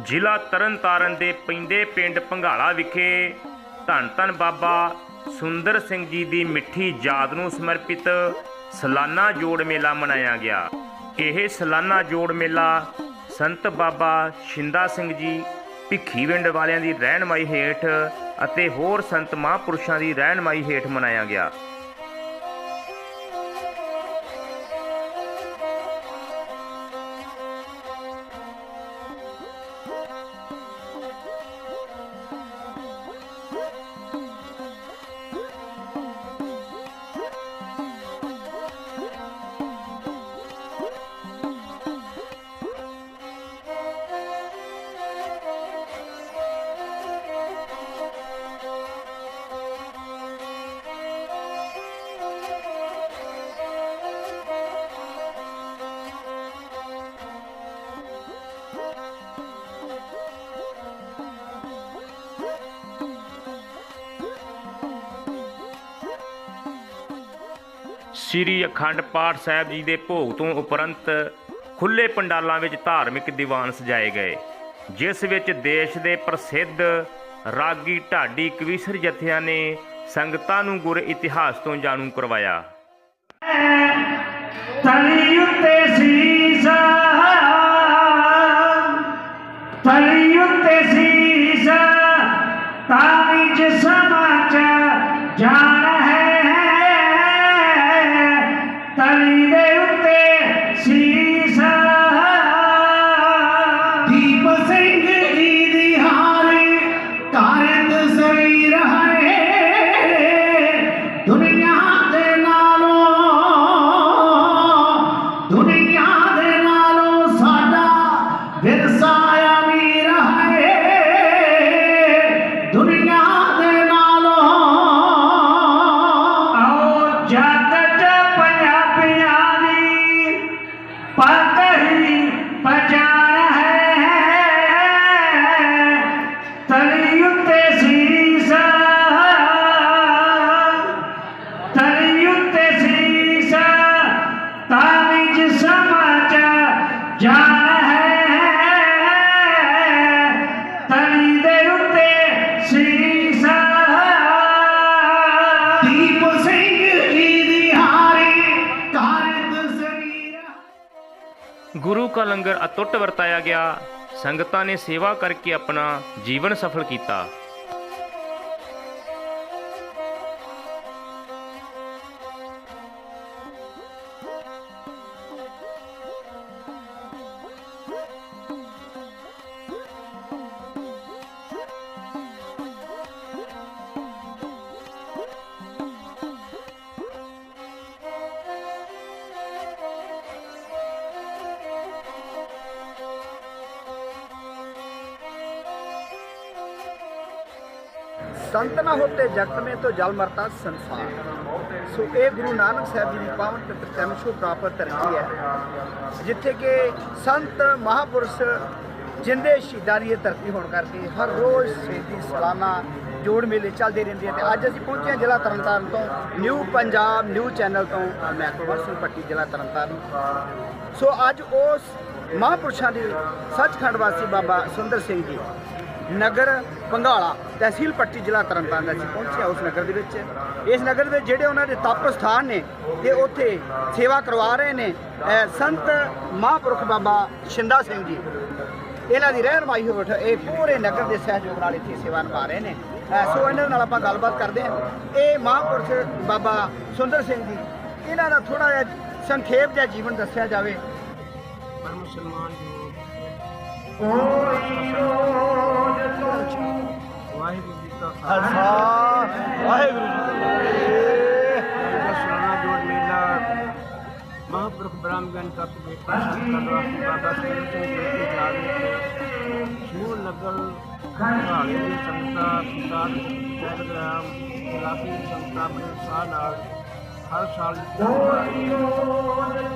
ਜ਼ਿਲ੍ਹਾ ਤਰਨਤਾਰਨ ਦੇ ਪੈਂਦੇ ਪਿੰਡ ਪੰਘਾਲਾ ਵਿਖੇ ਧੰਨ ਧੰਨ ਬਾਬਾ ਸੁੰਦਰ ਸਿੰਘ ਜੀ ਦੀ ਮਿੱਠੀ ਯਾਦ ਨੂੰ ਸਮਰਪਿਤ ਸਲਾਨਾ ਜੋੜ ਮੇਲਾ ਮਨਾਇਆ ਗਿਆ। ਇਹ ਸਲਾਨਾ ਜੋੜ ਮੇਲਾ ਸੰਤ ਬਾਬਾ ਸ਼ਿੰਦਾ ਸਿੰਘ ਜੀ ਭਿੱਖੀਵਿੰਡ ਵਾਲਿਆਂ ਦੀ ਰਹਿਨਮਾਈ ਹੇਠ ਅਤੇ ਹੋਰ ਸੰਤ ਮਹਾਂਪੁਰਸ਼ਾਂ ਦੀ ਰਹਿਨਮਾਈ ਹੇਠ ਮਨਾਇਆ ਗਿਆ। ਸ੍ਰੀ ਅਖੰਡ ਪਾਠ ਸਾਹਿਬ ਜੀ ਦੇ ਭੋਗ ਤੋਂ ਉਪਰੰਤ ਖੁੱਲੇ ਪੰਡਾਲਾਂ ਵਿੱਚ ਧਾਰਮਿਕ ਦੀਵਾਨ ਸਜਾਏ ਗਏ, ਜਿਸ ਵਿੱਚ ਦੇਸ਼ ਦੇ ਪ੍ਰਸਿੱਧ ਰਾਗੀ ਢਾਡੀ ਕਵੀਸ਼ਰ ਜਥਿਆਂ ਨੇ ਸੰਗਤਾਂ ਨੂੰ ਗੁਰ ਇਤਿਹਾਸ ਤੋਂ ਜਾਣੂ ਕਰਵਾਇਆ। ਤਲੀ ਉੱਤੇ ਸੀਸਾ, ਤਲੀ ਉੱਤੇ ਸੀਸਾ ਗੁਰੂ ਕਾ ਲੰਗਰ ਅਤੁੱਟ ਵਰਤਾਇਆ ਗਿਆ। ਸੰਗਤਾਂ ਨੇ ਸੇਵਾ ਕਰਕੇ ਆਪਣਾ ਜੀਵਨ ਸਫਲ ਕੀਤਾ। ਸੰਤ ਨਾ ਹੋਤੇ ਜਗਤ ਮੇ ਤੋ ਜਲ ਮਰਤਾ ਸੰਸਾਰ। ਸੋ ਇਹ ਗੁਰੂ ਨਾਨਕ ਸਾਹਿਬ ਜੀ ਦੀ ਪਾਵਨ ਪਵਿੱਤਰ ਚਰਨ ਛੋਹ ਪ੍ਰਾਪਤ ਧਰਤੀ ਹੈ, ਜਿੱਥੇ ਕਿ ਸੰਤ ਮਹਾਪੁਰਸ਼ ਜਿੰਦੇ ਸ਼ਹੀਦਾਂ ਦੀ ਇਹ ਧਰਤੀ ਹੋਣ ਕਰਕੇ ਹਰ ਰੋਜ਼ ਸ਼ਹੀਦੀ ਸਾਲਾਨਾ ਜੋੜ ਮੇਲੇ ਚੱਲਦੇ ਰਹਿੰਦੇ ਆ ਤੇ ਅੱਜ ਅਸੀਂ ਪਹੁੰਚੇ ਹਾਂ ਜ਼ਿਲ੍ਹਾ ਤਰਨਤਾਰਨ ਤੋਂ, ਨਿਊ ਪੰਜਾਬ, ਨਿਊ ਚੈਨਲ ਤੋਂ ਮੈਂ ਕੁਲਵੰਤ ਸਿੰਘ ਪੱਟੀ ਜ਼ਿਲ੍ਹਾ ਤਰਨਤਾਰਨ। ਸੋ ਅੱਜ ਉਸ ਮਹਾਪੁਰਸ਼ਾਂ ਦੀ ਸੱਚਖੰਡ ਵਾਸੀ ਬਾਬਾ ਸੁੰਦਰ ਸਿੰਘ ਜੀ ਨਗਰ ਪੰਘਾਲਾ ਤਹਿਸੀਲ ਪੱਟੀ ਜ਼ਿਲ੍ਹਾ ਤਰਨਤਾਰਨ ਅਸੀਂ ਪਹੁੰਚਿਆ ਉਸ ਨਗਰ ਦੇ ਵਿੱਚ। ਇਸ ਨਗਰ ਦੇ ਜਿਹੜੇ ਉਹਨਾਂ ਦੇ ਤਪ ਸਥਾਨ ਨੇ ਤੇ ਉੱਥੇ ਸੇਵਾ ਕਰਵਾ ਰਹੇ ਨੇ ਸੰਤ ਮਹਾਂਪੁਰਖ ਬਾਬਾ ਸ਼ਿੰਦਾ ਸਿੰਘ ਜੀ। ਇਹਨਾਂ ਦੀ ਰਹਿਨਮਾਈ ਹੇਠ ਇਹ ਪੂਰੇ ਨਗਰ ਦੇ ਸਹਿਯੋਗ ਨਾਲ ਇੱਥੇ ਸੇਵਾ ਨਿਭਾ ਰਹੇ ਨੇ। ਸੋ ਇਹਨਾਂ ਨਾਲ ਆਪਾਂ ਗੱਲਬਾਤ ਕਰਦੇ ਹਾਂ। ਇਹ ਮਹਾਂਪੁਰਖ ਬਾਬਾ ਸੁੰਦਰ ਸਿੰਘ ਜੀ, ਇਹਨਾਂ ਦਾ ਥੋੜਾ ਜਿਹਾ ਸੰਖੇਪ ਜਿਹਾ ਜੀਵਨ ਦੱਸਿਆ ਜਾਵੇ। ਪਰ ਮੁਸਲਮਾਨ ਕੋਈ ਰੋਜ਼ ਤੋਂ ਵਾਹਿਗੁਰੂ ਜੀ ਕਾ ਖਾਲਸਾ ਵਾਹਿਗੁਰੂ ਜੀ ਦਾ ਸੋਨਾ ਜੋੜ ਮੇਲਾ ਮਹਾਂਪੁਰਖ ਬ੍ਰਹਮਗਨ ਤੱਕ ਬੇਟਾ ਸੰਤਾਂ ਵਾਸੀ ਬਾਬਾ ਸਿੰਘ ਜੀ ਦੀ ਵਿੱਚ ਸਮੂਹ ਨਗਰ ਘਾਲੇ ਦੀ ਸੰਗਤਾਂ ਪਿਤਾਰ ਟੈਲੀਗ੍ਰਾਮ ਲਾਫੀ ਸੰਗਤਾਂ ਆਪਣੇ ਉਤਸ਼ਾਹ ਨਾਲ ਹਰ ਸਾਲ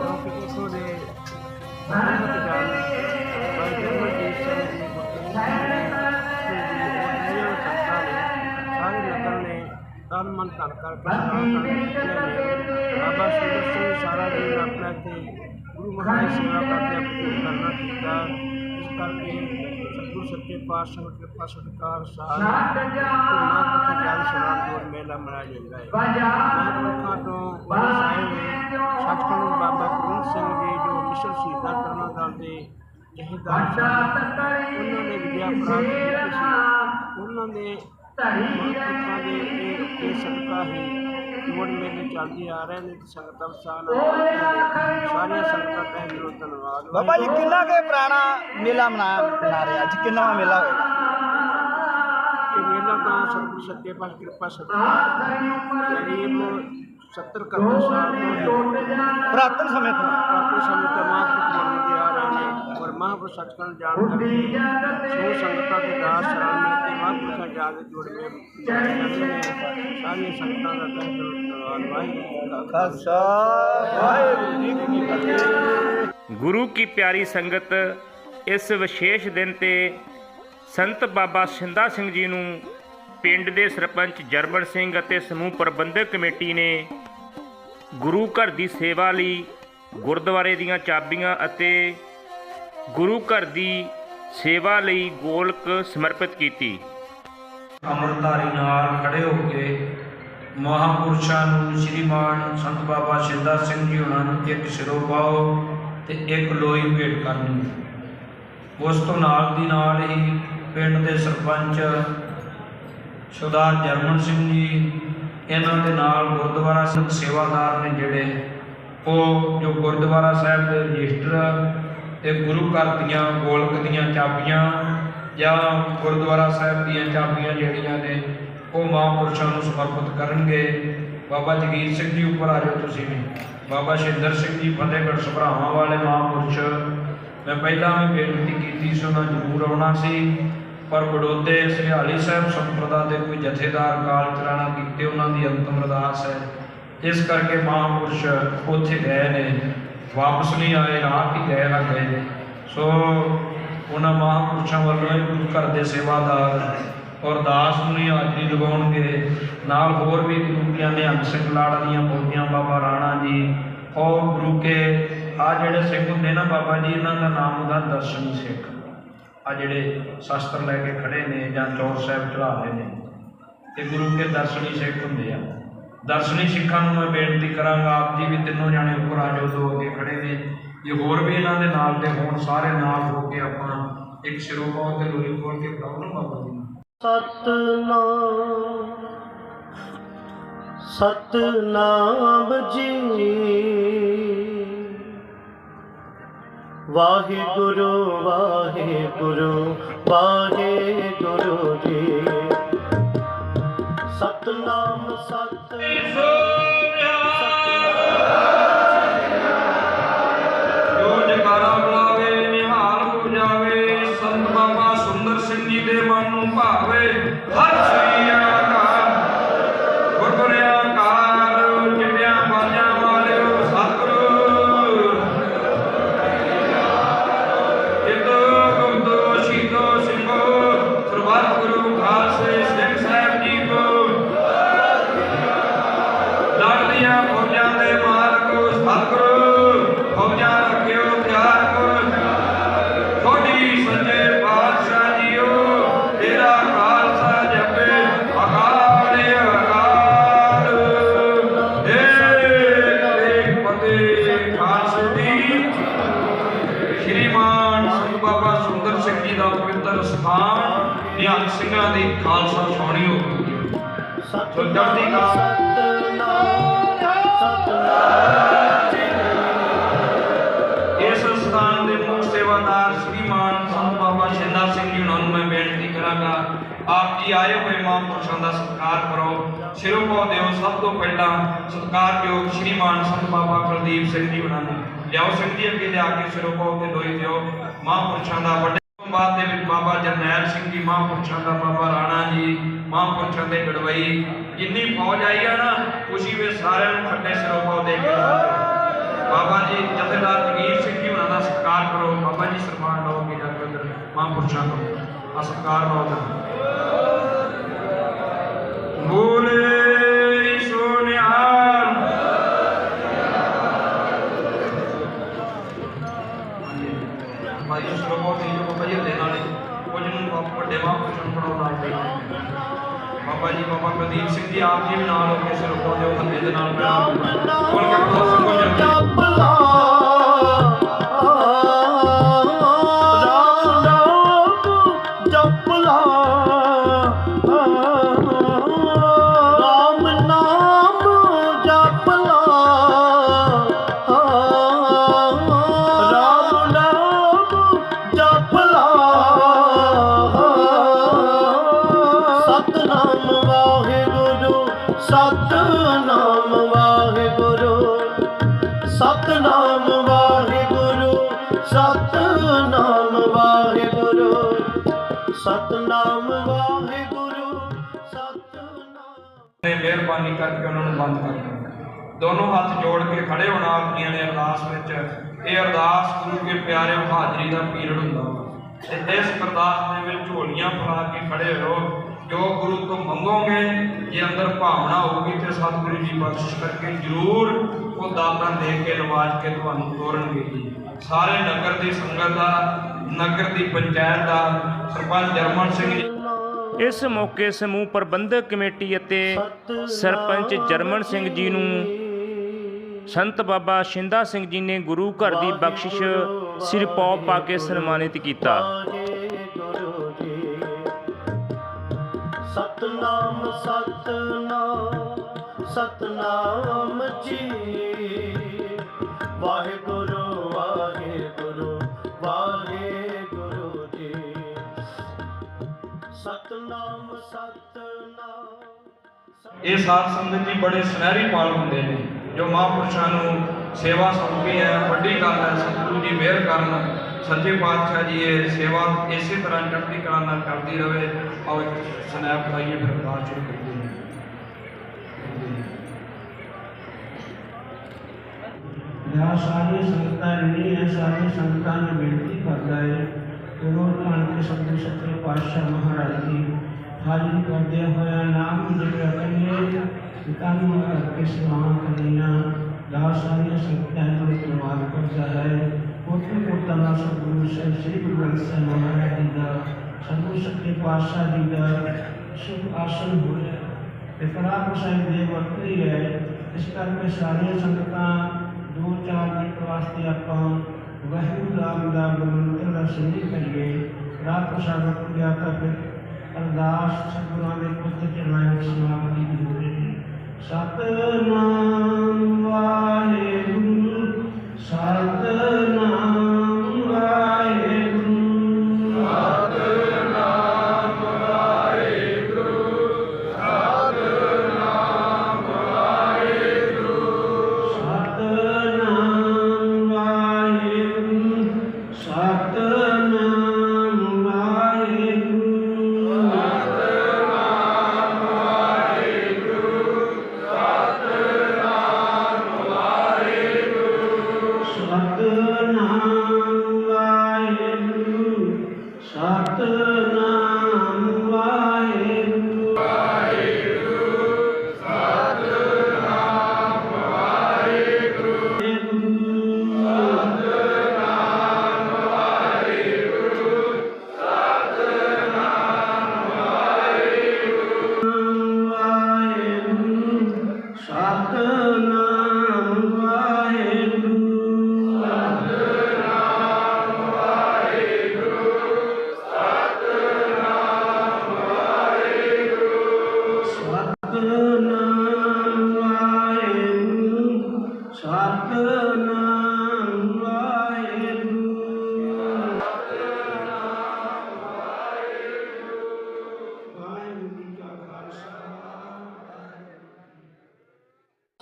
ਕਿਉਂਕਿ ਇਥੋਂ ਦੇ ਤਨ ਮਨ ਧਨ ਕਰਕੇ ਬਾਬਾ ਸੁੰਦਰ ਸਿੰਘ ਸਾਰਾ ਦਿਨ ਆਪਣਾ ਇੱਥੇ ਗੁਰੂ ਮਹਾਰਾਜ ਸੇਵਾ ਕਰਦੇ ਆਪਣੇ ਕਰਨਾ ਕੀਤਾ ਇਸ ਕਰਕੇ ਸਤਿਗੁਰ ਸੱਚੇ ਪਾਤਸ਼ਾਹ ਕਿਰਪਾ ਸਤਿਕਾਰ ਸਾਲ ਤੁਮਾ ਪਤਾ ਜਲ ਸਨਾਨ ਜੋੜ ਮੇਲਾ ਮਨਾਇਆ ਜਾਂਦਾ ਹੈ ਮਹਾਂਪੁਰਖਾਂ ਤੋਂ ਬੜੇ ਸਾਹਿਬ ਸਤਿਗੁਰੂ ਬਾਬਾ ਗੁਰੂ ਸਿੰਘ ਜੀ ਜੋ ਮਿਸ਼ਨ ਸ਼ਹੀਦਾਂ ਕਰਨਾ ਦਲ ਦੇ ਜਹੇਦਾਰ ਸਨ ਉਹਨਾਂ ਨੇ ਵਿਦਿਆ ਪ੍ਰਾਪਤ ਕੀਤੀ ਸੀ। ਉਹਨਾਂ ਦੇ ਮਹਾਂਪੁਰਖਾਂ ਦੇ ਇਹ ਇਹ ਸਦਕਾ ਹੀ ਜੋੜ ਮੇਲੇ ਚੱਲਦੇ ਆ ਰਹੇ ਨੇ। ਤੇ ਸੰਗਤਾਂ ਸਾਲ ਸਾਰੀਆਂ ਸੰਗਤਾਂ ਦਾ ਦਿਲੋਂ ਧੰਨਵਾਦ ਬਾਬਾ ਜੀ ਕਿੰਨਾ ਕੇ ਪੁਰਾਣਾ ਮੇਲਾ ਮਨਾਇਆ ਮਨਾ ਰਿਹਾ ਅੱਜ ਕਿੰਨਾ ਮੇਲਾ ਹੋਏਗਾ ਇਹ ਮੇਲਾ ਤਾਂ ਸਤਿਗੁਰ ਸੱਚੇ ਪਾਤਸ਼ਾਹ ਕਿਰਪਾ ਸਦਕਾ। ਕਰੀਬ 70 ਕਰਨਾ ਸਾਲ ਤੋਂ ਪੁਰਾਤਨ ਸਮੇਂ ਤੋਂ। ਕਾਫੀ ਸਮੇਂ ਤੋਂ ਮਹਾਂਪੁਰਖ ਮੰਨਦੇ ਆ ਰਹੇ ਨੇ ਔਰ ਮਹਾਂਪੁਰਖ ਸੱਚਖੰਡ ਜਾਣ ਕਰਕੇ ਸੋ ਸੰਗਤਾਂ ਦੇ ਦਾਸ ਸਲਾਮੇ ਤੇ ਮਹਾਂਪੁਰਖਾਂ ਜਾ ਕੇ ਜੁੜਵੇਂ ਸਾਰੀਆਂ ਸੰਗਤਾਂ ਦਾ ਤਹਿ ਦਿਲੋਂ ਧੰਨਵਾਦ। ਵਾਹਿਗੁਰੂ ਜੀ ਕਾ ਖਾਲਸਾ। ਵਾਹਿਗੁਰੂ ਜੀ ਕੀ ਫਤਿਹ। ਗੁਰੂ ਕੀ ਪਿਆਰੀ ਸੰਗਤ ਇਸ ਵਿਸ਼ੇਸ਼ ਦਿਨ ਤੇ ਸੰਤ ਬਾਬਾ ਸਿੰਦਾ ਸਿੰਘ ਜੀ ਨੂੰ ਪਿੰਡ ਦੇ ਸਰਪੰਚ ਜਰਮਨ ਸਿੰਘ ਅਤੇ ਸਮੂਹ ਪ੍ਰਬੰਧਕ ਕਮੇਟੀ ਨੇ ਗੁਰੂ ਘਰ ਦੀ ਸੇਵਾ ਲਈ ਗੁਰਦੁਆਰੇ ਦੀਆਂ ਚਾਬੀਆਂ ਅਤੇ ਗੁਰੂ ਘਰ ਦੀ ਸੇਵਾ ਲਈ ਗੋਲਕ ਸਮਰਪਿਤ ਕੀਤੀ। ਅੰਮ੍ਰਿਤਧਾਰੀ ਨਾਲ ਖੜੇ ਹੋ ਕੇ ਮਹਾਪੁਰਸ਼ਾਂ ਨੂੰ ਸ਼੍ਰੀਮਾਨ ਸੰਤ ਬਾਬਾ ਸ਼ਿੰਦਾ ਸਿੰਘ ਜੀ ਉਹਨਾਂ ਨੂੰ ਇੱਕ ਸਿਰੋਂ ਪਾਓ ਤੇ ਇੱਕ ਲੋਈ ਭੇਟ ਕਰਨੀ ਉਸ ਤੋਂ ਨਾਲ ਦੀ ਨਾਲ ਹੀ ਪਿੰਡ ਦੇ ਸਰਪੰਚ ਸਰਦਾਰ ਜਰਮਨ ਸਿੰਘ ਜੀ, ਇਹਨਾਂ ਦੇ ਨਾਲ ਗੁਰਦੁਆਰਾ ਸਿੰਘ ਸੇਵਾਦਾਰ ਨੇ ਜਿਹੜੇ, ਉਹ ਜੋ ਗੁਰਦੁਆਰਾ ਸਾਹਿਬ ਦੇ ਰਜਿਸਟਰ ਤੇ ਗੁਰੂ ਘਰ ਦੀਆਂ ਗੋਲਕ ਦੀਆਂ ਚਾਬੀਆਂ ਜਾਂ ਗੁਰਦੁਆਰਾ ਸਾਹਿਬ ਦੀਆਂ ਚਾਬੀਆਂ ਜਿਹੜੀਆਂ ਨੇ, ਉਹ ਮਹਾਂਪੁਰਸ਼ਾਂ ਨੂੰ ਸਮਰਪਿਤ ਕਰਨਗੇ। ਬਾਬਾ ਜਗੀਰ ਸਿੰਘ ਜੀ ਉੱਪਰ ਆ ਜਾਓ ਤੁਸੀਂ ਵੀ। ਬਾਬਾ ਸ਼ਿੰਦਰ ਸਿੰਘ ਜੀ ਫਤਿਹਗੜ੍ਹ ਸਭਰਾਵਾਂ ਵਾਲੇ ਮਹਾਂਪੁਰਸ਼। ਮੈਂ ਪਹਿਲਾਂ ਵੀ ਬੇਨਤੀ ਕੀਤੀ ਸੀ, ਉਹਨਾਂ ਜ਼ਰੂਰ ਆਉਣਾ ਸੀ। ਪਰ ਬੜੋਦੇ ਸਿਹਾਲੀ ਸਾਹਿਬ ਸੰਪਰਦਾ ਦੇ ਕੋਈ ਜਥੇਦਾਰ ਕਾਲ ਚਲਾਣਾ ਕੀਤੇ ਉਹਨਾਂ ਦੀ ਅੰਤਮ ਅਰਦਾਸ ਹੈ। ਇਸ ਕਰਕੇ ਮਹਾਂਪੁਰਸ਼ ਉੱਥੇ ਗਏ ਨੇ, ਵਾਪਸ ਨਹੀਂ ਆਏ ਰਾਤ ਹੀ ਗਏ, ਨਾ ਗਏ। ਸੋ ਉਹਨਾਂ ਮਹਾਂਪੁਰਸ਼ਾਂ ਵੱਲੋਂ ਇਹ ਗੁਰੂ ਘਰ ਦੇ ਸੇਵਾਦਾਰ ਔਰ ਦਾਸ ਨੂੰ ਹੀ ਹਾਜ਼ਰੀ ਲਗਾਉਣਗੇ ਨਾਲ ਹੋਰ ਵੀ ਗੁਰੂਆਂ ਨੇ ਹੰਸ ਸਿੰਘ ਲਾੜਾ ਦੀਆਂ ਬੋਲੀਆਂ ਬਾਬਾ ਰਾਣਾ ਜੀ। ਔਰ ਗੁਰੂ ਕੇ ਆ ਜਿਹੜੇ ਸਿੰਘ ਹੁੰਦੇ ਨਾ ਬਾਬਾ ਜੀ, ਇਹਨਾਂ ਦਾ ਨਾਮ ਹੁੰਦਾ ਦਰਸ਼ਨ ਸਿੱਖ। ਆ ਜਿਹੜੇ ਸ਼ਸਤਰ ਲੈ ਕੇ ਖੜੇ ਨੇ ਜਾਂ ਚੌਰ ਸਾਹਿਬ ਚੜਾ ਰਹੇ ਨੇ ਤੇ ਗੁਰੂ ਕੇ ਦਰਸ਼ਨੀ ਸਿੱਖ ਹੁੰਦੇ ਆ। ਦਰਸ਼ਨੀ ਸਿੱਖਾਂ ਨੂੰ ਮੈਂ ਬੇਨਤੀ ਕਰਾਂਗਾ, ਆਪ ਜੀ ਵੀ ਤਿੰਨੋਂ ਜਾਣੇ ਉੱਪਰ ਆ ਜਾਓ, ਦੋ ਅੱਗੇ ਖੜੇ ਨੇ। ਜੇ ਹੋਰ ਵੀ ਇਹਨਾਂ ਦੇ ਨਾਲ ਤੇ ਹੁਣ, ਸਾਰੇ ਨਾਲ ਹੋ ਕੇ ਆਪਾਂ ਇੱਕ ਸਿਰੋਂ ਪਾਉ ਤੇ ਲੋਈ ਖੋਲ ਕੇ ਬੁਲਾਓ ਨਾ ਬਾਬਾ ਜੀ ਸਤਨਾਮ ਸਤਨਾਮ ਜੀ। ਵਾਹਿਗੁਰੂ ਵਾਹਿਗੁਰੂ ਵਾਹਿਗੁਰੂ ਜੀ। ਸਤਨਾਮ ਸਤਿ ਸੋ ਜਲਦੀ ਇਸ ਸਥਾਨ ਦੇ ਮੁੱਖ ਸੇਵਾਦਾਰ ਸ੍ਰੀਮਾਨ ਸੰਤ ਬਾਬਾ ਸ਼ਿੰਦਾ ਸਿੰਘ ਜੀ ਨੂੰ ਮੈਂ ਬੇਨਤੀ ਕਰਾਂਗਾ, ਆਪ ਜੀ ਆਏ ਹੋਏ ਮਹਾਂਪੁਰਸ਼ਾਂ ਦਾ ਸਤਿਕਾਰ ਕਰੋ। ਸਿਰੋਂ ਪਾਉ ਦਿਓ ਸਭ ਤੋਂ ਪਹਿਲਾਂ ਸਤਿਕਾਰਯੋਗ ਸ੍ਰੀਮਾਨ ਸੰਤ ਬਾਬਾ ਕੁਲਦੀਪ ਸਿੰਘ ਜੀ ਉਹਨਾਂ ਨੂੰ ਲਿਆਓ, ਸਿੰਘ ਜੀ ਅੱਗੇ ਲਿਆ ਕੇ ਸਿਰੋਂ ਪਾਉ ਤੇ ਲੋਈ ਦਿਓ। ਮਹਾਂਪੁਰਸ਼ਾਂ ਦਾ ਵੱਡੇ ਬਾਅਦ ਦੇ ਵਿੱਚ ਬਾਬਾ ਜਰਨੈਲ ਸਿੰਘ ਜੀ, ਮਹਾਂਪੁਰਸ਼ਾਂ ਦਾ ਬਾਬਾ ਰਾਣਾ ਜੀ, ਮਹਾਂਪੁਰਸ਼ਾਂ ਦੇ ਗੜਵਈ। ਜਿੰਨੀ ਫੌਜ ਆਈ ਆ ਨਾ ਖੁਸ਼ੀ ਵਿੱਚ ਸਾਰਿਆਂ ਨੂੰ ਖੱਟੇ ਸਰੋਪਾ ਪਾਉ ਦੇ ਕੇ ਬਾਬਾ ਜੀ, ਜਥੇਦਾਰ ਜਗੀਰ ਸਿੰਘ ਜੀ ਉਹਨਾਂ ਦਾ ਸਤਿਕਾਰ ਕਰੋ। ਬਾਬਾ ਜੀ, ਸਨਮਾਨ ਲਓ ਕਿ ਜਾ ਕੇ ਮਹਾਂਪੁਰਸ਼ਾਂ ਨੂੰ ਆ ਸਤਿਕਾਰ ਲਓ ਬੋਲੇ ਕੁਲਦੀਪ ਸਿੰਘ ਜੀ ਆਪ ਜੀ ਵੀ ਨਾਲ ਹੋ ਕੇ ਸਰੋਤੋਂ ਜੋ ਹੱਲੇ ਦੇ ਨਾਲ ਸਤਨਾਮ ਵਾਹਿਗੁਰੂ ਸਤਨਾਮ ਵਾਹਿਗੁਰੂ ਸਤਨਾਮ ਵਾਹਿਗੁਰੂ ਸਤਨਾਮ ਵਾਹਿਗੁਰੂ, ਸਤਨਾਮ। ਨੇ ਮਿਹਰਬਾਨੀ ਕਰਕੇ ਉਹਨਾਂ ਨੂੰ ਬੰਦ ਕਰ ਦਿੱਤਾ। ਦੋਨੋਂ ਹੱਥ ਜੋੜ ਕੇ ਖੜੇ ਹੋਣਾ ਆਪਣੀਆਂ ਨੇ ਅਰਦਾਸ ਵਿੱਚ। ਇਹ ਅਰਦਾਸ ਗੁਰੂ ਕੇ ਪਿਆਰੇ ਹਾਜ਼ਰੀ ਦਾ ਪੀਰੀਅਡ ਹੁੰਦਾ ਵਾ। ਤੇ ਇਸ ਅਰਦਾਸ ਦੇ ਵਿੱਚ ਝੋਲੀਆਂ ਫਲਾ ਕੇ ਖੜੇ ਹੋ ਜੋ ਗੁਰੂ ਤੋਂ ਮੰਗੋਗੇ, ਜੇ ਅੰਦਰ ਭਾਵਨਾ ਹੋਊਗੀ ਤੇ ਸਤਿਗੁਰੂ ਜੀ ਬਖਸ਼ਿਸ਼ ਕਰਕੇ ਜ਼ਰੂਰ ਉਹ ਦਾਤਾਂ ਦੇ ਕੇ ਨਵਾਜ ਕੇ ਤੁਹਾਨੂੰ ਤੋਰਨਗੇ ਜੀ। ਸਾਰੇ ਨਗਰ ਦੀ ਸੰਗਤ ਦਾ, ਨਗਰ ਦੀ ਪੰਚਾਇਤ ਦਾ, ਸਰਪੰਚ ਜਰਮਨ ਸਿੰਘ ਜੀ। ਇਸ ਮੌਕੇ ਸਮੂਹ ਪ੍ਰਬੰਧਕ ਕਮੇਟੀ ਅਤੇ ਸਰਪੰਚ ਜਰਮਨ ਸਿੰਘ ਜੀ ਨੂੰ ਸੰਤ ਬਾਬਾ ਸ਼ਿੰਦਾ ਸਿੰਘ ਜੀ ਨੇ ਗੁਰੂ ਘਰ ਦੀ ਬਖਸ਼ਿਸ਼ ਸਿਰਪੌ ਪਾ ਕੇ ਸਨਮਾਨਿਤ ਕੀਤਾ। ਸਤਨਾਮ ਸਤਨਾਮ ਸਤਨਾਮ ਜੀ। ਵਾਹਿਗੁਰੂ ਵਾਹਿਗੁਰੂ ਵਾਹਿਗੁਰੂ ਜੀ। ਸਤਨਾਮ ਸਤਨਾਮ। ਇਹ ਸਾਧ ਸੰਗਤ ਜੀ ਬੜੇ ਸੁਨਹਿਰੀ ਪਾਲ ਹੁੰਦੇ ਨੇ, ਜੋ ਮਹਾਂਪੁਰਸ਼ਾਂ ਨੂੰ ਸੇਵਾ ਸੌਂਪੀ ਹੈ, ਵੱਡੀ ਗੱਲ ਹੈ, ਸਤਿਗੁਰੂ ਜੀ ਮਿਹਰ ਕਰਨ। ਸੱਚੇ ਪਾਤਸ਼ਾਹ ਜੀ ਇਹ ਸੇਵਾ ਇਸੇ ਤਰ੍ਹਾਂ ਚੜ੍ਹਦੀ ਕਲਾ ਨਾਲ ਕਰਦੀ ਰਹੇ ਆਓ ਇੱਕ ਸਨੈਪ ਲਾਈਏ ਫਿਰ ਅਰਦਾਸ ਸ਼ੁਰੂ ਕਰੀਏ। ਜਾਂ ਸਾਰੀ ਸੰਗਤਾਂ ਇੰਨੀ ਹੈ ਸਾਰੀ ਸੰਗਤਾਂ ਨੂੰ ਬੇਨਤੀ ਕਰਦਾ ਹੈ ਕਿ ਰੋਜ਼ ਮਨ ਕੇ ਸਤਿ ਸੱਚੇ ਪਾਤਸ਼ਾਹ ਮਹਾਰਾਜ ਦੀ ਹਾਜ਼ਰੀ ਕਰਦੇ ਹੋਇਆ ਨਾਮ ਜਿਹੜਾ ਕਰੀਏ, ਪਿਤਾ ਨੂੰ ਕਰਕੇ ਸਮਾਨ ਕਰੀਆਂ। ਜਾਂ ਸਾਰੀਆਂ ਸੰਗਤਾਂ ਨੂੰ ਧੰਨਵਾਦ ਕਰਦਾ ਹੈ। پوتے مبتلا سدگرو شیخ شریف الویسن مولانا دیدار سدگرو شکیف بادشاہ دیدار شیخ آسن ہوئے اقرار حسین دیو وقتی ہے اس کر میں ساری سنگتاں دو چار منٹ واسطے اپاں وحی رام دا گرمندر رسنی کریے رات کو شاگت کو جاتا پھر ارداس سدگرہ میں کچھ چلائیں سماپتی بھی ہو رہے ہیں ستنام واحد ستنام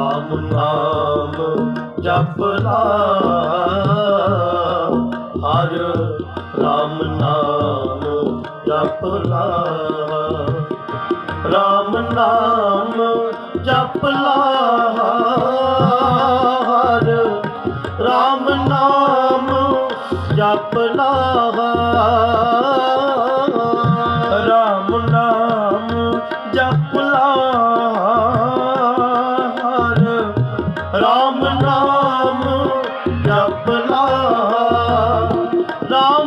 RAM ਨਾਮ ਜਪਦਾ ਹਰ ਰਾਮ ਨਾਮ ਜਪਦਾ ਰਾਮ ਨਾਮ ਜਪਦਾ ਹਰ đó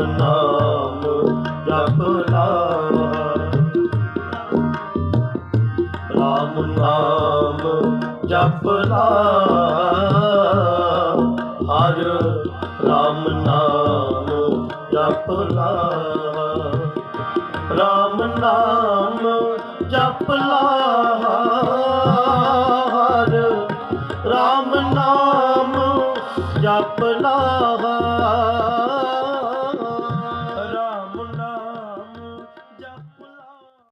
Ramana